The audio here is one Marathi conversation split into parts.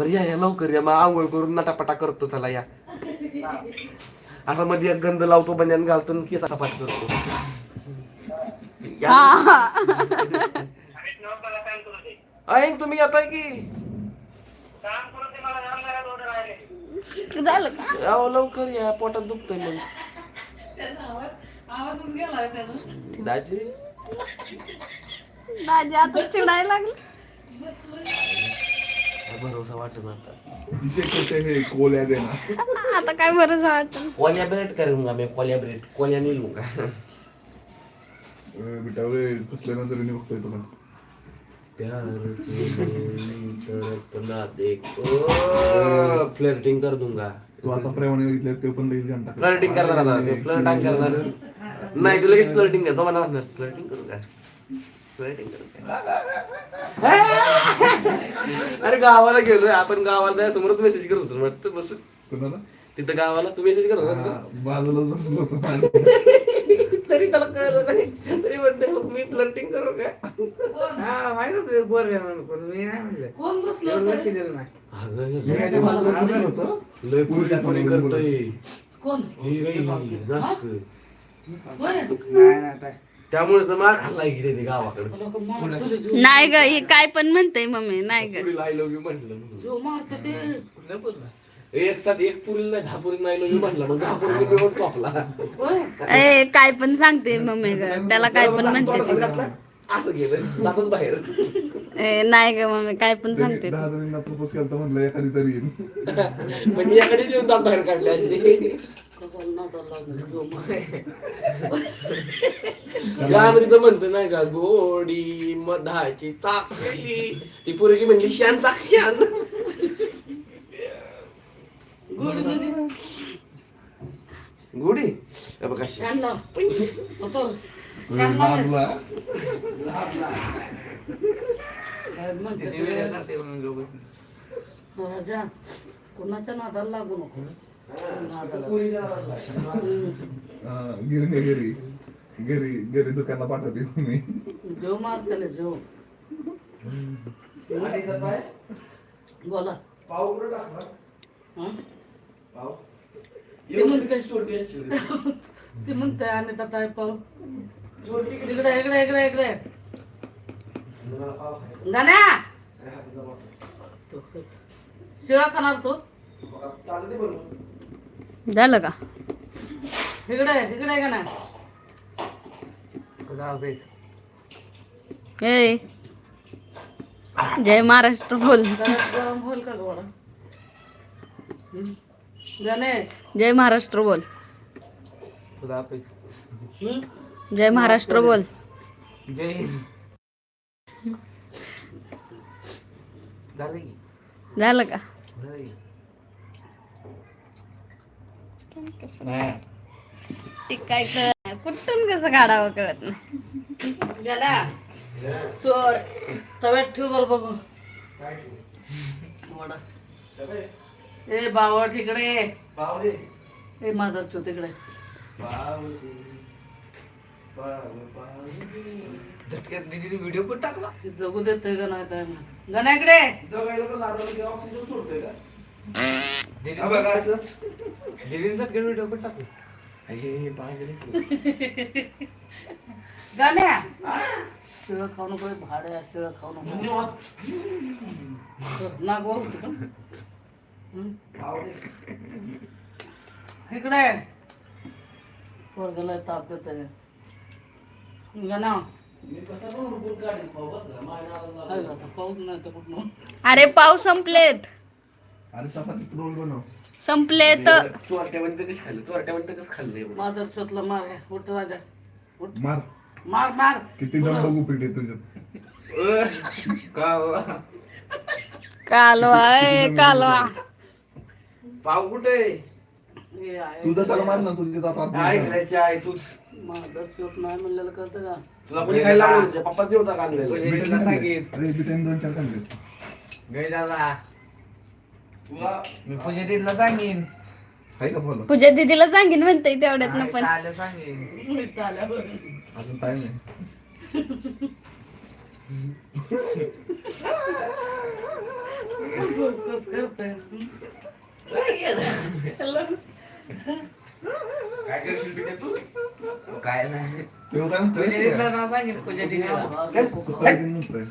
बरं या या लवकर या. मग आंघोळ करून नटापटा करतो चला या. असा मध्ये एक गंध लावतो बन्यान घालतो आणि केस सपाट करतो. या. ऐन तुम्ही येताय की? झालं का? यावं लवकर या. पोटात दुखतंय मग. दाजी? दाजी आता चिडायला लागले. भरोसा वाटत आता हे कोल्या दे ना. आता काय बरं वाटत? कोल्या ब्रेड करूंगा मैं कोल्या ब्रेड कोल्या नहीं लूंगा बेटा वे कसल्या नजरेने बघतोय तुला? प्यार से ना देखो फ्लर्टिंग कर दूंगा. तू आता प्रेमाने बघितलं ते पण ध्यान टाकलं. फ्लर्टिंग करणार आता फ्लर्टिंग करणार. नाही तू लगेच फ्लर्टिंग करतो मला म्हणणार फ्लर्टिंग करू का फ्लर्टिंग करू का? अरे गावाला गेलोय आपण गावाला समोरच मेसेज करत होतो वाटतं बस. तिथं गावाला तू मेसेज करत होता का? हा, बाजूलाच बसलो होतो. तरी त्याला कळलं नाही. तरी म्हणते मी फ्लर्टिंग करू का? हा माहीत होतं बोर पण मी नाही म्हणलं. कोण बसलं? लक्ष दिलं नाही. लय पुरी करतोय. कोण? हे. होय नाही. त्यामुळे तर मार खाल्ला गेले ते गावाकडे. नाही ग हे काय पण म्हणते मम्मी नाही ग. पुरीला आय लव्ह यू म्हटलं जीव मारतो ते. कुठलं बोलला? एक साथ एक पुरीला नाही दहा पुरीला आय लव्ह यू म्हटलं मग दहा पुरीला मिळून चॉपला. ए काय पण सांगते मम्मी ग त्याला काय पण म्हणते ती. असं गेलं बाहेर. ए नाही ग मम्मी काय पण सांगते दहा जणींना प्रपोज केलं म्हणलं एखादी तरी येईन पण याकडे येऊन दात बाहेर काढले असे गाणं म्हणतं नाही का गोडी मधाची चाकली ती पोरगी म्हणली शान चाक शान गोडी म्हणजे? गोडी? बघ. राजा कोणाच्या नादाला लागू नको. नादाला हा, गिरण्या घरी घरी दुकानला पाठवते मी जीव मारतले जीव बोला पाव कुठं टाकला? हं? पाव? एवढी कशी चोरटी असशील? ते म्हणते आणि तर काय पाहू इकडे इकडे इकडे इकडे मला पाव खायचा. गाण्या काय हाताचा पाव? तो शिळा खाणार तो. झालं का इकडे इकडे गाण्या ए. जय महाराष्ट्र बोल. गरम का हं? गणेश जय महाराष्ट्र बोल. खुदा हाफिज. जय महाराष्ट्र बोल. जय हिंद. झालं की? झालं का? काय कळत कुठून कसं काढावं कळत नाही. गेल्या. चोर. तव्यात ठेव बरं बघू. वडा ए पाव दे. ए माझा चो तिकडे. झटक्यात दीदीने व्हिडिओ पण टाकला. जगू देतोय का नाही काय माहीत. गण्या इकडे. जगायला पण लागलं की ऑक्सिजन सोडतोय का? दीदी हा बघा असंच. दीदीने झटक्यात व्हिडिओ पण टाकला. हे. गण्या. शिळ खाऊ नको आहे, शिळ खाऊ नको. होती का. इकडे. पोरगेला ताप देत गण्या. आता पाऊस नाही तर कुठं? अरे पाव संपलेत. अरे रोल बनव. संपलेत चोरट्यामध्ये कसं खाल्लं? चोरट्यामध्ये कसं खाल्लं एवढं? माझं चोतला मार हे. उठ राजा. उठ. मार. मार मार. किती दंड गुपिट आहे तुझ्यात का बाबा? कालवा ए कालवा. पाव कुठे? हे आहे. तुझं त्याला मार ना तुझ्या दातात काय करायची आहे तूच. माझं नाही म्हणलेलं कळतं का? तुला कोणी खायला तुझ्या पप्पा देवता का आणलेलं? बिटेला सांगित. अरे बिटेन दोन चार खाल्ले गै दादा तुला मी पूजा दीदीला सांगेन. आहे का पूजा दिदीला सांगेन म्हणते तेवढ्यात पण. सांगेन. इथं आल्यावर अजून टाइम आहे. काय करशील बेटा तू? काय नाही. तेव्हा काय म्हणतोय? पूजा पूजा दिदीला. म्हणतोय?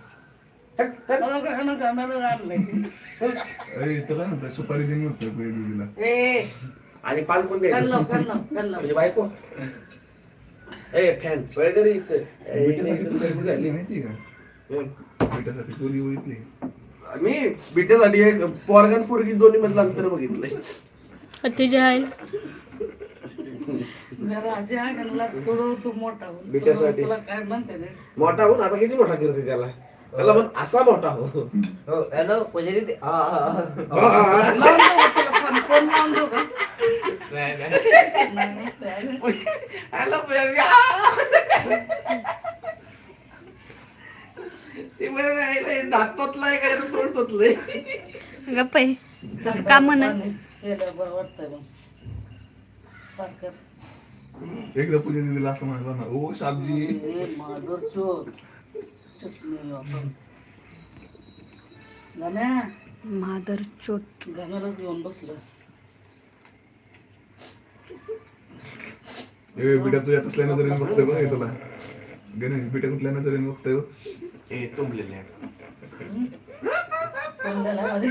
सुपारी दिदीला. आणि पान कोण द्यायचं म्हणजे बायको? ए फॅन वेळ तरी झाली. माहिती का? बघितली? मी बिटेसाठी एक पोरगन पोरगी दोन्ही मधलं अंतर बघितलंय. राजा तू मोठा हो. बिट्यासाठी. म्हणते रे मोठा होऊन आता किती मोठा करते त्याला? त्याला पण असा मोठा हो. हो हॅलो पूजा दिदी हा हा हा. लावून देऊ का तुला फोन फोन लावून देऊ का नाही नाही. नाही, नाही. हॅलो पूजा ते नाही, दात तोतलाय काय तोंड तोतलंय गप्प आहे. तसं का म्हण? बरं वाटतंय मग. साखर. एकदा पूजा दिदीला असं म्हणाला ना ओ ए माधुर चोर. चटणी वापर गाण्या मादर गाण्यालाच घेऊन बसलो. ए बिटा तुझ्या कसल्या नजरेने बघतोय बघ हे तुला. गणेश बिटा कुठल्या नजरेने बघतोय बघ? ए तुंबलेले पण त्याला माझे